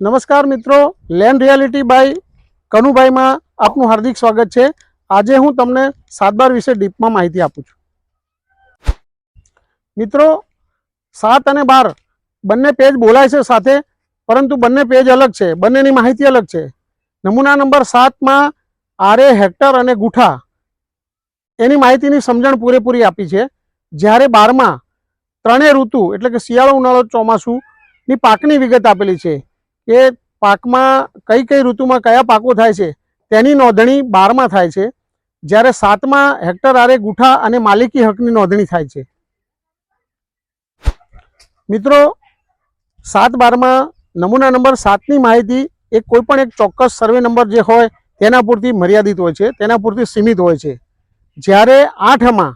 નમસ્કાર મિત્રો land reality by કનુભાઈમાં આપનું હાર્દિક સ્વાગત છે. આજે હું તમને સાતબાર વિશે ડીપમાં માહિતી આપું છું. મિત્રો, સાત અને બાર બંને પેજ બોલાય છે સાથે, પરંતુ બંને પેજ અલગ છે. બંનેની માહિતી અલગ છે. નમૂના નંબર સાતમાં આરે હેક્ટર અને ગુઠા એની માહિતીની સમજણ પૂરેપૂરી આપી છે. જ્યારે બારમાં ત્રણેય ઋતુ, એટલે કે શિયાળો ઉનાળો ચોમાસુની પાકની વિગત આપેલી છે. કે પાકમાં કઈ કઈ ઋતુમાં કયા પાકો થાય છે, તેની નોંધણી બારમાં થાય છે. જ્યારે સાતમાં હેક્ટર આરે ગુઠા અને માલિકી હકની નોંધણી થાય છે. મિત્રો, સાત બારમાં નમૂના નંબર સાતની માહિતી એ કોઈ પણ એક ચોક્કસ સર્વે નંબર જે હોય તેના પૂરતી મર્યાદિત હોય છે, તેના પૂરતી સીમિત હોય છે. જ્યારે આઠમાં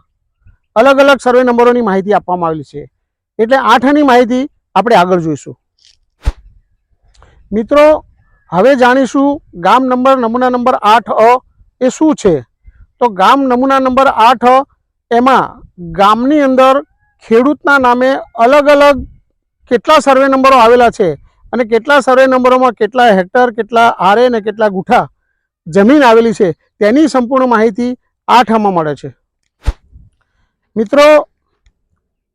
અલગ અલગ સર્વે નંબરોની માહિતી આપવામાં આવેલી છે. એટલે આઠની માહિતી આપણે આગળ જોઈશું. મિત્રો, હવે જાણીશું ગામ નંબર, નમૂના નંબર આઠ અ એ શું છે? તો ગામ નમૂના નંબર આઠ એમાં ગામની અંદર ખેડૂતના નામે અલગ અલગ કેટલા સર્વે નંબરો આવેલા છે અને કેટલા સર્વે નંબરોમાં કેટલા હેક્ટર, કેટલા આરે અને કેટલા ગુઠા જમીન આવેલી છે તેની સંપૂર્ણ માહિતી આઠમાં મળે છે. મિત્રો,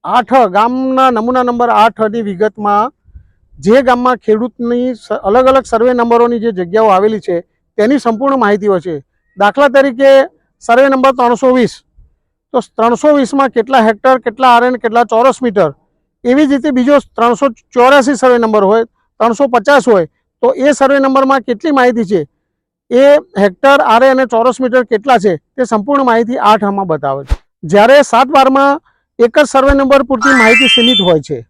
આઠ ગામના નમૂના નંબર આઠની વિગતમાં જે ગામમાં ખેડૂતની અલગ અલગ સર્વે નંબરોની જે જગ્યાઓ આવેલી છે, તેની સંપૂર્ણ માહિતી હોય છે. દાખલા તરીકે સર્વે નંબર ત્રણસો વીસ. તો ત્રણસો વીસમાં કેટલા હેક્ટર, કેટલા આર અને કેટલા ચોરસ મીટર? એવી જ રીતે બીજો ત્રણસો ચોર્યાસી સર્વે નંબર હોય, ત્રણસો પચાસ હોય, તો એ સર્વે નંબરમાં કેટલી માહિતી છે? એ હેક્ટર, આરે અને ચોરસ મીટર કેટલા છે? તે સંપૂર્ણ માહિતી આઠ આમાં બતાવે છે. જ્યારે સાત બારમાં એક જ સર્વે નંબર પૂરતી માહિતી સીમિત હોય છે.